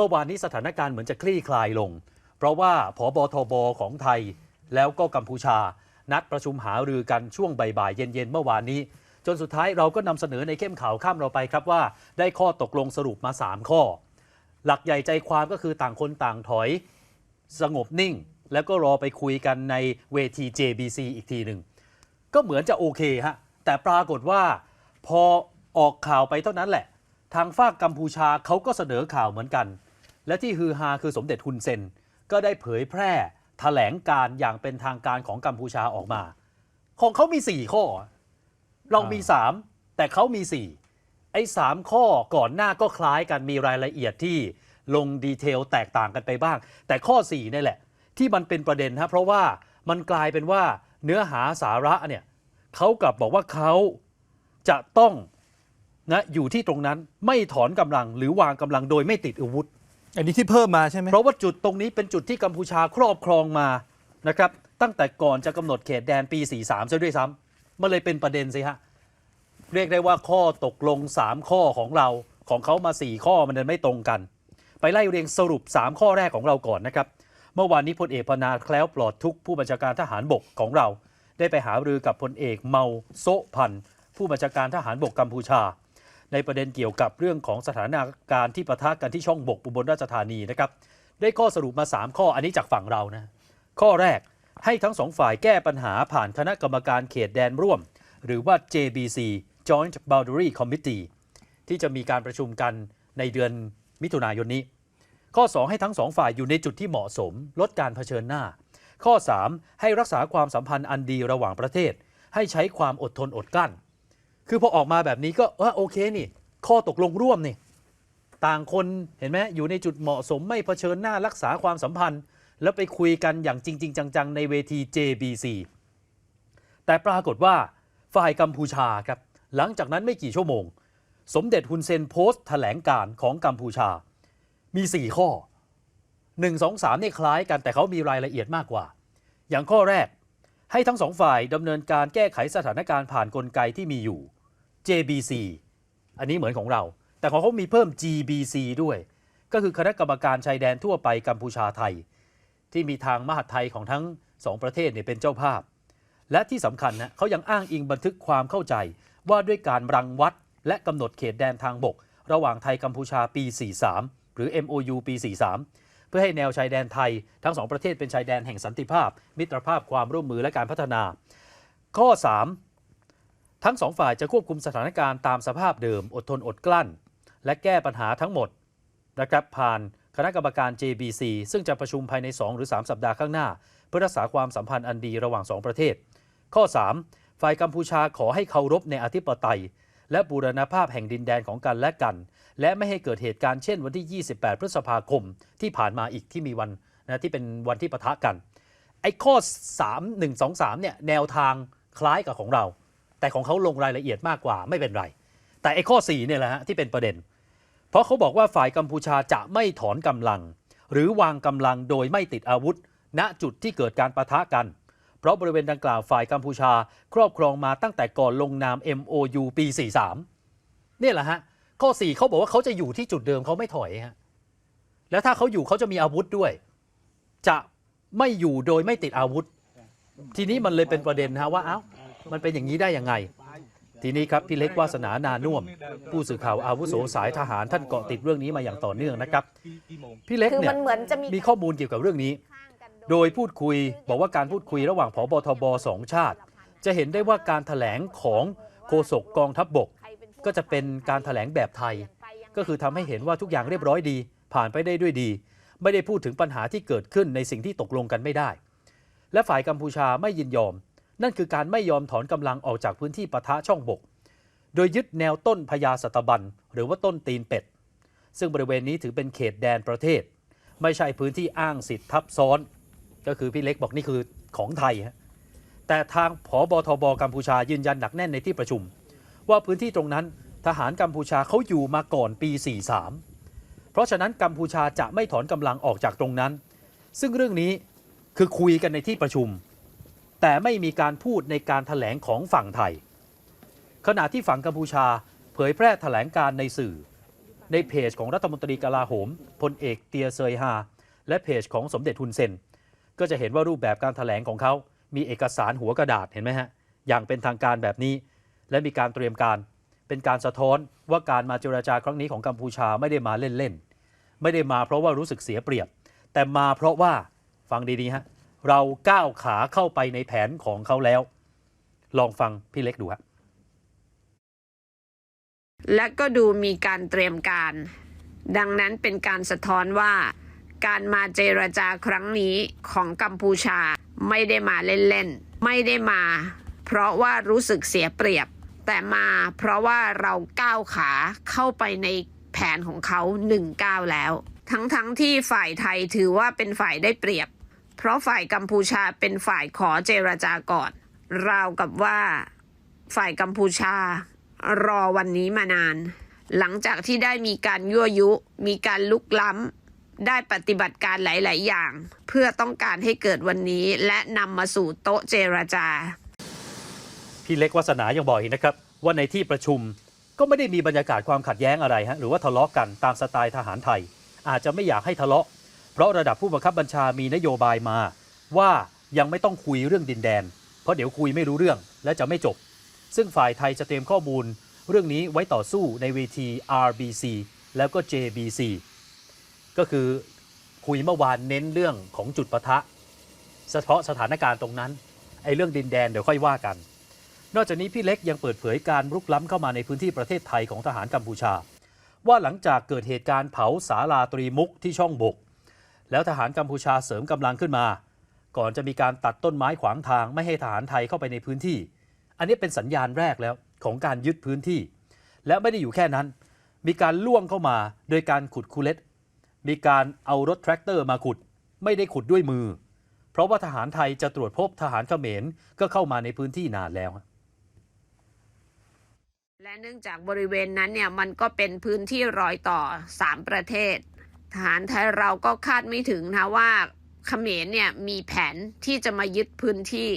เมื่อวานนี้สถานการณ์เหมือนจะคลี่คลายลง เพราะว่าผบทบของไทย แล้วก็กัมพูชา นัดประชุมหารือกันช่วงบ่ายๆเย็นๆเมื่อวานนี้ จนสุดท้ายเราก็นำเสนอในเข้มข่าวข้ามเราไปครับว่า ได้ข้อตกลงสรุปมา 3 ข้อ หลักใหญ่ใจความก็คือต่างคนต่างถอย สงบนิ่ง แล้วก็รอไปคุยกันในเวที JBC อีกทีหนึ่งก็เหมือนจะโอเคฮะแต่ปรากฏว่าพอออกข่าวไปเท่านั้นแหละ ทางฝากกัมพูชาเขาก็เสนอข่าวเหมือนกัน และที่ฮือฮาคือสมเด็จฮุนเซน ก็ได้เผยแพร่แถลงการอย่างเป็นทางการของกัมพูชาออกมา ของเขามี 4 ข้อ เรามี 3 แต่เขามี 4 ไอ้สามข้อก่อนหน้าก็คล้ายกันมีรายละเอียดที่ลงดีเทลแตกต่างกันไปบ้าง แต่ข้อ4นี่แหละ ที่มันเป็นประเด็นฮะเพราะว่ามันกลายเป็นว่าเนื้อหาสาระเนี่ยเขากลับบอกว่าเขาจะต้องนะอยู่ที่ตรงนั้นไม่ถอนกำลังหรือวางกำลังโดยไม่ติดอาวุธ อันนี้ที่เพิ่มมาใช่ไหมเพราะว่าจุดตรงนี้เป็นจุดที่กัมพูชาครอบครองมานะครับตั้งแต่ก่อนจะกำหนดเขตแดนปี 43ซะด้วยซ้ำมันเลยเป็นประเด็นสิฮะเรียกได้ว่าข้อตกลง 3 ข้อของเราของเขามา 4 ข้อมันไม่ตรงกัน ไปไล่เรียงสรุป 3 ข้อแรกของเราก่อนนะครับ เมื่อวานนี้พลเอกพนาแคล้วปลอดทุกผู้บัญชาการทหารบกของเรา ได้ไปหารือกับพลเอกเมาโซพันผู้บัญชาการทหารบกกัมพูชา ในประเด็นเกี่ยวกับเรื่องของสถานการณ์ที่ปะทะกันที่ช่องบกอุบลราชธานีนะครับได้ข้อสรุปมา 3 ข้ออันนี้จากฝั่งเรานะข้อแรกให้ทั้งสองฝ่ายแก้ปัญหาผ่านคณะกรรมการเขตแดนร่วม หรือว่า JBC Joint Boundary Committee ที่จะมีการประชุมกันในเดือนมิถุนายนนี้ ข้อ 2 ให้ทั้งสองฝ่ายอยู่ในจุดที่เหมาะสม ลดการเผชิญหน้า ข้อ 3 ให้รักษาความสัมพันธ์อันดีระหว่างประเทศ ให้ใช้ความอดทนอดกลั้น คือพอออกมาแบบนี้ก็เออโอเคนี่ ข้อตกลงร่วมนี่ ต่างคนเห็นไหมอยู่ในจุดเหมาะสมไม่เผชิญหน้ารักษาความสัมพันธ์ แล้วไปคุยกันอย่างจริง ๆ จัง ๆ ในเวที JBC แต่ปรากฏว่าฝ่ายกัมพูชาครับ หลังจากนั้นไม่กี่ชั่วโมง สมเด็จฮุนเซนโพสต์แถลงการของกัมพูชา มี 4 ข้อ 1 2 3เนี่ยคล้ายกันแต่เขามีรายละเอียดมากกว่า อย่างข้อแรกให้ทั้งสองฝ่ายดำเนินการแก้ไขสถานการณ์ผ่านกลไกที่มีอยู่ JBC อันนี้เหมือนของเรา แต่ของเขามีเพิ่ม GBC ด้วย ก็คือคณะกรรมการชายแดนทั่วไปกัมพูชาไทย ที่มีทางมหาไทยของทั้งสองประเทศเนี่ยเป็นเจ้าภาพ และที่สำคัญนะเขายังอ้างอิงบันทึกความเข้าใจว่าด้วยการรังวัดและกำหนดเขตแดนทางบก ระหว่างไทยกัมพูชาปี 43 หรือ MOU ปี 43 เพื่อให้แนวชายแดนไทยทั้งสองประเทศเป็นชายแดนแห่งสันติภาพ มิตรภาพความร่วมมือและการพัฒนา ข้อ 3 ทั้งสองฝ่ายจะควบคุมสถานการณ์ตามสภาพเดิม อดทนอดกลั้น และแก้ปัญหาทั้งหมดนะครับผ่านคณะกรรมการ JBC ซึ่งจะประชุมภายใน 2 หรือ 3 สัปดาห์ข้างหน้า เพื่อรักษาความสัมพันธ์อันดีระหว่าง 2 ประเทศ ข้อ 3 ฝ่ายกัมพูชาขอให้เคารพในอธิปไตย และบูรณภาพแห่งดินแดนของกันและกัน และไม่ให้เกิดเหตุการณ์เช่นวันที่ 28 พฤษภาคมที่ผ่านมาอีกที่มีวันนะที่เป็นวันที่ปะทะกันไอ้ข้อ 3 1 2 3เนี่ยแนวทางคล้ายกับของเรา แต่ของเขาลงรายละเอียดมากกว่าไม่เป็นไร แต่ไอ้ข้อ4เนี่ยแหละฮะที่เป็นประเด็น เพราะเขาบอกว่าฝ่ายกัมพูชาจะไม่ถอนกำลัง หรือวางกำลังโดยไม่ติดอาวุธ ณจุดที่เกิดการปะทะกัน เพราะบริเวณดังกล่าวฝ่ายกัมพูชา ครอบครองมาตั้งแต่ก่อนลงนาม MOU ปี 43เนี่ยแหละฮะข้อ 4เขาบอกว่าเขาจะอยู่ที่จุดเดิมเขาไม่ถอยฮะแล้วถ้าเขาอยู่เขาจะมีอาวุธด้วย จะไม่อยู่โดยไม่ติดอาวุธ ทีนี้มันเลยเป็นประเด็นฮะว่าเอ้า มันเป็นอย่างนี้ได้ยังไง ทีนี้ครับพี่เล็กวาสนานานุ่วมผู้สื่อข่าวอาวุโสสายทหารท่านเกาะติดเรื่องนี้มาอย่างต่อเนื่องนะครับ พี่เล็กคือเนี่มัยนเหมือนจะมีมีข้อมูลเกี่ยวกับเรื่องนี้ โดยพูดคุยบอกว่าการพูดคุยระหว่างผบทบสองชาติ จะเห็นได้ว่าการถแถลงของโฆษกกองทัพบบก ก็จะเป็นการถแถลงแบบไทย ก็คือทำให้เห็นว่าทุกอย่างเรียบร้อยดี ผ่านไปได้ด้วยดี ไม่ได้พูดถึงปัญหาที่เกิดขึ้นในสิ่งที่ตกลงกันไม่ได้ และฝ่ายกัมพูชาไม่ยินยอม นั่นคือการไม่ยอมถอนกำลังออกจากพื้นที่ปะทะช่องบก โดยยึดแนวต้นพญาสัตบัน หรือว่าต้นตีนเป็ด ซึ่งบริเวณนี้ถือเป็นเขตแดนประเทศ ไม่ใช่พื้นที่อ้างสิทธิ์ทับซ้อน ก็คือพี่เล็กบอกนี่คือของไทยฮะแต่ทางผอบทบกัมพูชายืนยันหนักแน่นในที่ประชุม ว่าพื้นที่ตรงนั้นทหารกัมพูชาเขาอยู่มาก่อนปี 43 เพราะฉะนั้นกัมพูชาจะไม่ถอนกำลังออกจากตรงนั้น ซึ่งเรื่องนี้คือคุยกันในที่ประชุม แต่ไม่มีการพูดในการถแถลงของฝั่งไทย ขณะที่ฝั่งกัมพูชาเผยแพร่แถลงการในสื่อ ในเพจของรัฐมนตรีกลาโหมพลเอกเตียเซยฮาและเพจของสมเด็จฮุนเซน ก็จะเห็นว่ารูปแบบการถแถลงของเขามีเอกสารหัวกระดาษเห็นไหมฮะอย่างเป็นทางการแบบนี้ และมีการเตรียมการ เป็นการสะท้อนว่าการมาเจรจาครั้งนี้ของกัมพูชาไม่ได้มาเล่นๆไม่ได้มาเพราะว่ารู้สึกเสียเปรียบ แต่มาเพราะว่าฟังดีๆฮะ เราก้าวขาเข้าไปในแผนของเขาแล้ว ลองฟังพี่เล็กดูฮะและก็ดูมีการเตรียมการ ดังนั้นเป็นการสะท้อนว่า การมาเจรจาครั้งนี้ของกัมพูชาไม่ได้มาเล่นๆ ไม่ได้มา เพราะว่ารู้สึกเสียเปรียบ แต่มาเพราะว่าเราก้าวขาเข้าไปในแผนของเขาหนึ่งก้าวแล้ว ทั้งๆทที่ฝ่ายไทยถือว่าเป็นฝ่ายได้เปรียบ เพราะฝ่ายกัมพูชาเป็นฝ่ายขอเจรจาก่อน ราวกับว่าฝ่ายกัมพูชารอวันนี้มานาน หลังจากที่ได้มีการยั่วยุ มีการลุกล้ำ ได้ปฏิบัติการหลาย ๆ อย่าง เพื่อต้องการให้เกิดวันนี้และนำมาสู่โต๊ะเจรจา พี่เล็กวัฒนายังบอกอีกนะครับ ว่าในที่ประชุมก็ไม่ได้มีบรรยากาศความขัดแย้งอะไรฮะหรือว่าทะเลาะกันตามสไตล์ทหารไทย อาจจะไม่อยากให้ทะเลาะ เพราะระดับผู้บังคับบัญชามีนโยบายมา ว่ายังไม่ต้องคุยเรื่องดินแดน เพราะเดี๋ยวคุยไม่รู้เรื่องและจะไม่จบ ซึ่งฝ่ายไทยจะเตรียมข้อมูล เรื่องนี้ไว้ต่อสู้ในเวที RBC แล้วก็ JBC ก็คือคุยเมื่อวานเน้นเรื่องของจุดปะทะเฉพาะสถานการณ์ตรงนั้นไอ้เรื่องดินแดนเดี๋ยวค่อยว่ากัน นอกจากนี้พี่เล็กยังเปิดเผยการรุกล้ำเข้ามาในพื้นที่ประเทศไทยของทหารกัมพูชา ว่าหลังจากเกิดเหตุการณ์เผาสาลาตรีมุกที่ช่องบก แล้วทหารกัมพูชาเสริมกำลังขึ้นมา ก่อนจะมีการตัดต้นไม้ขวางทางไม่ให้ทหารไทยเข้าไปในพื้นที่ อันนี้เป็นสัญญาณแรกแล้วของการยึดพื้นที่ และไม่ได้อยู่แค่นั้น มีการล่วงเข้ามาโดยการขุดคูเล็ตมีการเอารถแทรกเตอร์มาขุด ไม่ได้ขุดด้วยมือ เพราะว่าทหารไทยจะตรวจพบทหารเขมรก็เข้ามาในพื้นที่นานแล้วและเนื่องจากบริเวณนั้นเนี่ยมันก็เป็นพื้นที่รอยต่อ 3 ประเทศ ทหารไทยเราก็คาดไม่ถึงนะว่าเขมรเนี่ยมีแผนที่จะมายึดพื้นที่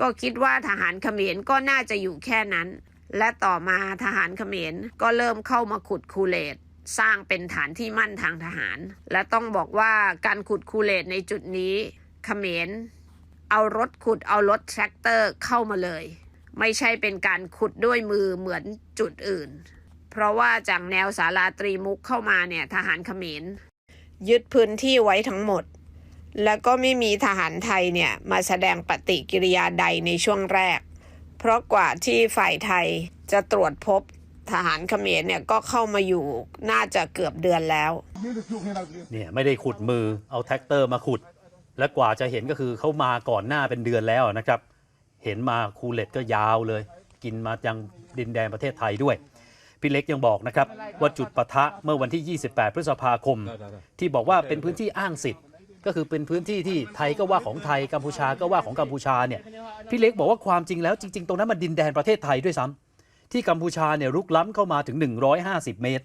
ก็คิดว่าทหารเขมรก็น่าจะอยู่แค่นั้น และต่อมาทหารเขมรก็เริ่มเข้ามาขุดคูเลตสร้างเป็นฐานที่มั่นทางทหาร และต้องบอกว่าการขุดคูเลตในจุดนี้เขมรเอารถขุดเอารถแทรกเตอร์เข้ามาเลย ไม่ใช่เป็นการขุดด้วยมือเหมือนจุดอื่น เพราะว่าจากแนวสาราตรีมุกเข้ามาเนี่ยทหารเขมร ยึดพื้นที่ไว้ทั้งหมด แล้วก็ไม่มีทหารไทยเนี่ยมาแสดงปฏิกิริยาใดในช่วงแรก เพราะกว่าที่ฝ่ายไทยจะตรวจพบทหารเขมรเนี่ยก็เข้ามาอยู่น่าจะเกือบเดือนแล้วเนี่ยไม่ได้ขุดมือเอาแท็กเตอร์มาขุด และกว่าจะเห็นก็คือเขามาก่อนหน้าเป็นเดือนแล้วนะครับ เห็นมาคูเล็ตก็ยาวเลย กินมายังดินแดนประเทศไทยด้วย พี่เล็กยังบอกนะครับว่าจุดปะทะเมื่อวันที่ 28 พฤษภาคม ที่บอกว่าเป็นพื้นที่อ้างสิทธิ์ ก็คือเป็นพื้นที่ที่ไทยก็ว่าของไทยกัมพูชาก็ว่าของกัมพูชาเนี่ยพี่เล็กบอกว่าความจริงแล้วจริง ๆ ตรงนั้นมันดินแดนประเทศไทยด้วยซ้ำที่กัมพูชาเนี่ยรุกล้ำเข้ามาถึง 150 เมตร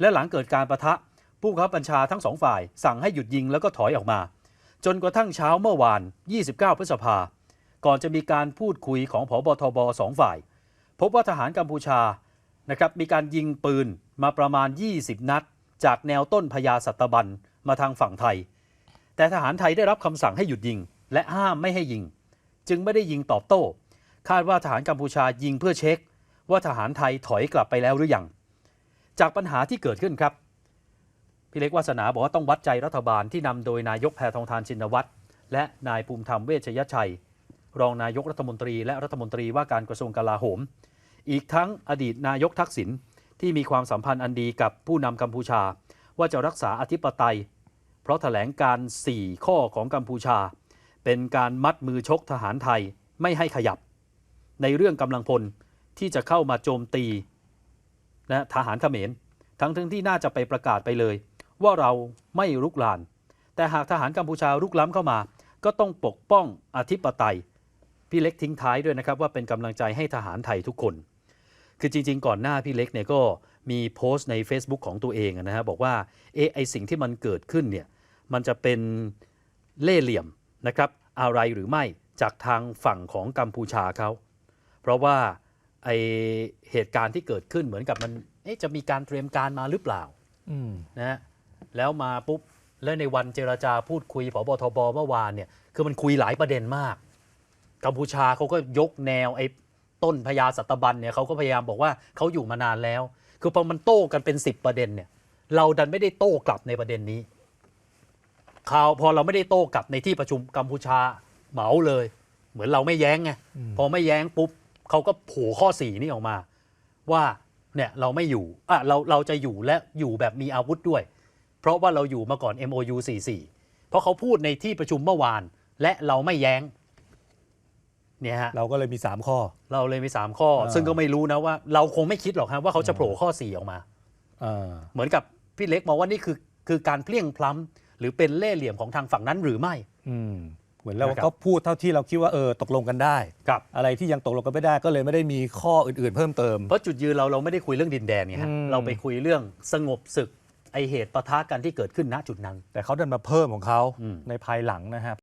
และหลังเกิดการประทะผู้บังคับบัญชาทั้งสองฝ่าย สั่งให้หยุดยิงแล้วก็ถอยออกมา จนกระทั่งเช้าเมื่อวาน 29 พฤษภา ก่อนจะมีการพูดคุยของผบทบสองฝ่าย พบว่าทหารกัมพูชา นะครับมีการยิงปืนมาประมาณ 20 นัด จากแนวต้นพญาสัตบันมาทางฝั่งไทย แต่ทหารไทยได้รับคำสั่งให้หยุดยิง และห้ามไม่ให้ยิง จึงไม่ได้ยิงตอบโต้ คาดว่าทหารกัมพูชายิงเพื่อเช็ค ว่าทหารไทยถอยกลับไปแล้วหรือยังจากปัญหาที่เกิดขึ้นครับพี่เล็กวาสนาบอกว่าต้องวัดใจรัฐบาลที่นำโดยนายกแพทองทานชินวัตรและนายภูมิธรรมเวชยชัย รองนายกรัฐมนตรีและรัฐมนตรีว่าการกระทรวงกลาโหม อีกทั้งอดีตนายกทักษิณที่มีความสัมพันธ์อันดีกับผู้นำกัมพูชา ว่าจะรักษาอธิปไตย เพราะแถลงการ 4 ข้อของกัมพูชา เป็นการมัดมือชกทหารไทยไม่ให้ขยับ ในเรื่องกำลังพลที่จะเข้ามาโจมตีนะทหารเขมร ทั้งทั้งที่น่าจะไปประกาศไปเลย ว่าเราไม่รุกราน แต่หากทหารกัมพูชารุกล้ำเข้ามา ก็ต้องปกป้องอธิปไตย พี่เล็กทิ้งท้ายด้วยนะครับว่าเป็นกำลังใจให้ทหารไทยทุกคน คือจริง ๆ ก่อนหน้าพี่เล็กเนี่ยก็มีโพสต์ใน Facebook ของตัวเองนะฮะบอกว่าเอะไอสิ่งที่มันเกิดขึ้นเนี่ยมันจะเป็นเล่ห์เหลี่ยมนะครับอะไรหรือไม่จากทางฝั่งของกัมพูชาเขา เพราะว่าไอเหตุการณ์ที่เกิดขึ้นเหมือนกับมันเอ๊ะจะมีการเตรียมการมาหรือเปล่าอืมนะฮะแล้วมาปุ๊บแล้วในวันเจรจาพูดคุยผบทบเมื่อวานเนี่ยคือมันคุยหลายประเด็นมาก กัมพูชาเขาก็ยกแนวไอ้ ต้นพญาสัตบันเนี่ยเขาก็พยายามบอกว่าเขาอยู่มานานแล้ว คือพอมันโต้กันเป็น 10 ประเด็นเนี่ยเราดันไม่ได้โต้กลับในประเด็นนี้ข่าวพอเราไม่ได้โต้กลับในที่ประชุมกัมพูชาเหมาเลย เหมือนเราไม่แย้งไงอืมพอไม่แย้งปุ๊บเขาก็โผล่ข้อสี่นี่ออกมา ว่าเนี่ยเราไม่อยู่อะเราเราจะอยู่และอยู่แบบมีอาวุธด้วย เพราะว่าเราอยู่มาก่อน MOU 44เพราะเขาพูดในที่ประชุมเมื่อวาน และเราไม่แย้ง เนี่ยฮะเราก็เลยมี 3 ข้อ เราเลยมี 3 ข้ออ่าซึ่งก็ไม่รู้นะว่า เราคงไม่คิดหรอกครับว่าเขาจะโผล่ข้อ 4 ออกมาอ่าเหมือนกับพี่เล็กมองว่านี่คือคือการเพลี่ยงพล้ำหรือเป็นเล่ห์เหลี่ยมของทางฝั่งนั้นหรือไม่อืมเหมือนเรานะครับก็พูดเท่าที่เราคิดว่าเออตกลงกันได้กับอะไรที่ยังตกลงกันไม่ได้ก็เลยไม่ได้มีข้ออื่น ๆ เพิ่มเติมเพราะจุดยืนเราเราไม่ได้คุยเรื่องดินแดนไงฮะอืมเราไปคุยเรื่องสงบศึกไอเหตุปะทะกันที่เกิดขึ้นณจุดนั้น แต่เขาดันมาเพิ่มของเขาอืมในภายหลังนะครับ